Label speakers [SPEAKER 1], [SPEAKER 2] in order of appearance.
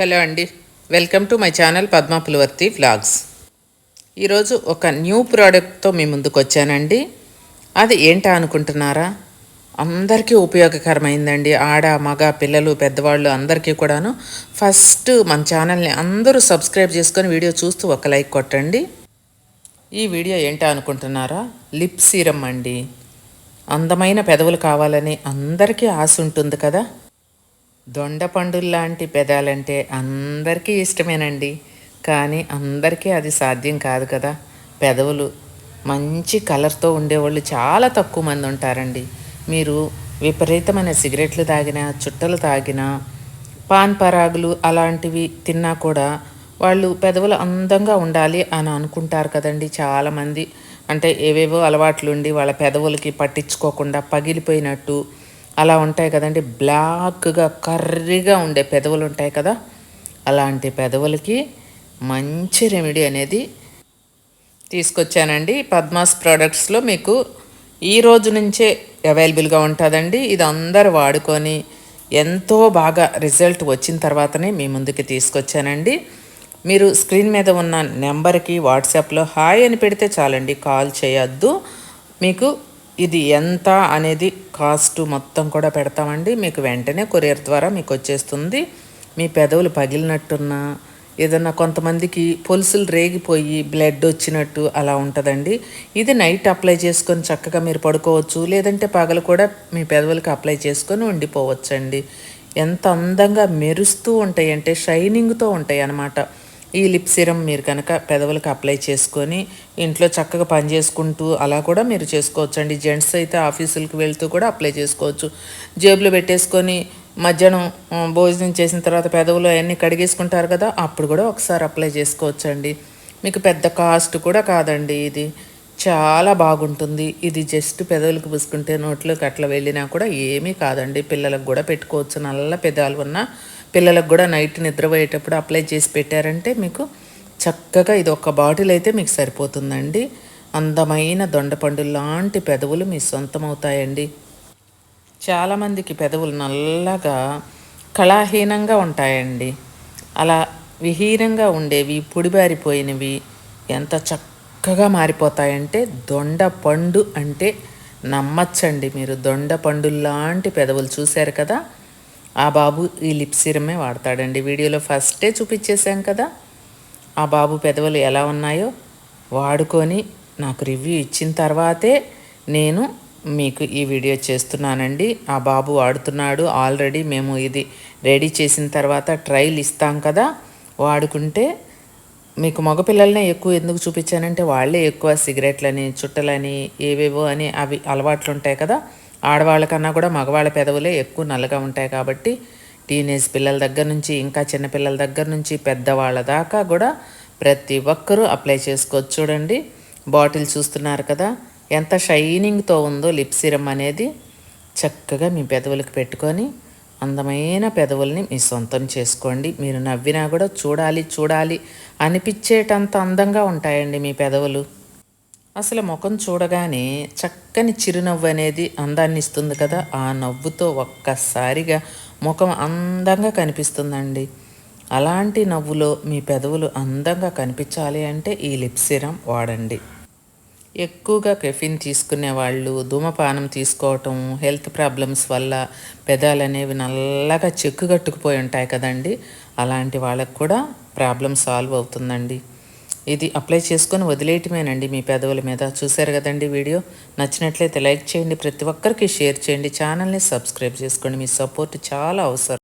[SPEAKER 1] Hello అండి. Welcome to my channel Padma Pulivarthi vlogs. ఈరోజు ఒక న్యూ ప్రోడక్ట్తో మీ ముందుకు వచ్చానండి. అది ఏంటా అనుకుంటున్నారా? అందరికీ ఉపయోగకరమైందండి. ఆడ మగ పిల్లలు పెద్దవాళ్ళు అందరికీ కూడాను. ఫస్ట్ మన ఛానల్ని అందరూ సబ్స్క్రైబ్ చేసుకొని వీడియో చూస్తూ ఒక లైక్ కొట్టండి. ఈ వీడియో ఏంటా అనుకుంటున్నారా? లిప్ సీరం అండి. అందమైన పెదవులు కావాలని అందరికీ ఆశ ఉంటుంది కదా. దొండపండుల్లాంటి పెదాలంటే అందరికీ ఇష్టమేనండి. కానీ అందరికీ అది సాధ్యం కాదు కదా. పెదవులు మంచి కలర్తో ఉండేవాళ్ళు చాలా తక్కువ మంది ఉంటారండి. మీరు విపరీతమైన సిగరెట్లు తాగినా చుట్టలు తాగినా పాన్ పరాగులు అలాంటివి తిన్నా కూడా వాళ్ళు పెదవులు అందంగా ఉండాలి అని అనుకుంటారు కదండి చాలామంది. అంటే ఏవేవో అలవాట్లు ఉండి వాళ్ళ పెదవులకి పట్టించుకోకుండా పగిలిపోయినట్టు అలా ఉంటాయి కదండి. బ్లాక్గా కర్రీగా ఉండే పెదవులు ఉంటాయి కదా. అలాంటి పెదవులకి మంచి రెమెడీ అనేది తీసుకొచ్చానండి. పద్మాస్ ప్రోడక్ట్స్లో మీకు ఈ రోజు నుంచే అవైలబుల్గా ఉంటుందండి. ఇది అందరు వాడుకొని ఎంతో బాగా రిజల్ట్ వచ్చిన తర్వాతనే మీ ముందుకి తీసుకొచ్చానండి. మీరు స్క్రీన్ మీద ఉన్న నెంబర్కి వాట్సాప్లో హాయ్ అని పెడితే చాలండి. కాల్ చేయొద్దు. మీకు ఇది ఎంత అనేది కాస్ట్ మొత్తం కూడా పెడతామండి. మీకు వెంటనే కొరియర్ ద్వారా మీకు వచ్చేస్తుంది. మీ పెదవులు పగిలినట్టున్నా ఏదన్నా కొంతమందికి పొలుసులు రేగిపోయి బ్లడ్ వచ్చినట్టు అలా ఉంటుందండి. ఇది నైట్ అప్లై చేసుకొని చక్కగా మీరు పడుకోవచ్చు. లేదంటే పగలు కూడా మీ పెదవులకి అప్లై చేసుకొని ఉండిపోవచ్చండి. ఎంత అందంగా మెరుస్తూ ఉంటాయి అంటే షైనింగ్తో ఉంటాయి అన్నమాట. ఈ లిప్ సిరమ్ మీరు కనుక పెదవులకు అప్లై చేసుకొని ఇంట్లో చక్కగా పని చేసుకుంటూ అలా కూడా మీరు చేసుకోవచ్చు అండి జెంట్స్ అయితే ఆఫీసులకు వెళ్తూ కూడా అప్లై చేసుకోవచ్చు. జేబులో పెట్టేసుకొని మధ్యాహ్నం భోజనం చేసిన తర్వాత పెదవులు అవన్నీ కడిగేసుకుంటారు కదా అప్పుడు కూడా ఒకసారి అప్లై చేసుకోవచ్చు అండి మీకు పెద్ద కాస్ట్ కూడా కాదండి ఇది. చాలా బాగుంటుంది. ఇది జస్ట్ పెదవులకు పూసుకుంటే నోట్లోకి అట్లా వెళ్ళినా కూడా ఏమీ కాదండి. పిల్లలకు కూడా పెట్టుకోవచ్చు. నల్ల పెదాలు ఉన్న పిల్లలకు కూడా నైట్ నిద్రపోయేటప్పుడు అప్లై చేసి పెట్టారంటే మీకు చక్కగా ఇది ఒక బాటిల్ అయితే మీకు సరిపోతుందండి. అందమైన దొండపండు లాంటి పెదవులు మీ సొంతం అవుతాయండి చాలామందికి పెదవులు నల్లగా కళాహీనంగా ఉంటాయండి. అలా విహీనంగా ఉండేవి పొడిబారిపోయినవి ఎంత చక్కగా మారిపోతాయంటే దొండ పండు అంటే నమ్మచ్చండి మీరు. దొండ పండుల్లాంటి లాంటి పెదవులు చూశారు కదా? ఆ బాబు ఈ లిప్ సిరమే వాడతాడండి. వీడియోలో ఫస్టే చూపించేశాం కదా. ఆ బాబు పెదవులు ఎలా ఉన్నాయో వాడుకొని నాకు రివ్యూ ఇచ్చిన తర్వాతే నేను మీకు ఈ వీడియో చేస్తున్నానండి. ఆ బాబు వాడుతున్నాడు ఆల్రెడీ మేము ఇది రెడీ చేసిన తర్వాత ట్రైల్ ఇస్తాం కదా. వాడుకుంటే మీకు మగపిల్లలనే ఎక్కువ ఎందుకు చూపించానంటే వాళ్ళే ఎక్కువ సిగరెట్లని చుట్టలని ఏవేవో అని అవి అలవాట్లు ఉంటాయి కదా. ఆడవాళ్ళకన్నా కూడా మగవాళ్ళ పెదవులే ఎక్కువ నల్లగా ఉంటాయి కాబట్టి టీనేజ్ పిల్లల దగ్గర నుంచి ఇంకా చిన్నపిల్లల దగ్గర నుంచి పెద్దవాళ్ళ దాకా కూడా ప్రతి ఒక్కరూ అప్లై చేసుకోవచ్చు చూడండి. బాటిల్ చూస్తున్నారు కదా ఎంత షైనింగ్తో ఉందో లిప్ సిరమ్ అనేది చక్కగా మీ పెదవులకు పెట్టుకొని అందమైన పెదవుల్ని మీ సొంతం చేసుకోండి. మీరు నవ్వినా కూడా చూడాలి చూడాలి అనిపించేటంత అందంగా ఉంటాయండి మీ పెదవులు. అసలు ముఖం చూడగానే చక్కని చిరునవ్వు అనేది అందాన్ని ఇస్తుంది కదా. ఆ నవ్వుతో ఒక్కసారిగా ముఖం అందంగా కనిపిస్తుందండి. అలాంటి నవ్వులో మీ పెదవులు అందంగా కనిపించాలి అంటే ఈ లిప్ సిరం వాడండి. ఎక్కువగా కెఫిన్ తీసుకునే వాళ్ళు ధూమపానం తీసుకోవటం హెల్త్ ప్రాబ్లమ్స్ వల్ల పెదాలు అనేవి నల్లగా చెక్కు కట్టుకుపోయి ఉంటాయి కదండి. అలాంటి వాళ్ళకు కూడా ప్రాబ్లం సాల్వ్ అవుతుందండి. ఇది అప్లై చేసుకొని వదిలేయటమేనండి మీ పెదవుల మీద. చూశారు కదండి వీడియో? నచ్చినట్లయితే లైక్ చేయండి ప్రతి ఒక్కరికి షేర్ చేయండి. ఛానల్ని సబ్స్క్రైబ్ చేసుకోండి. మీ సపోర్ట్ చాలా అవసరం.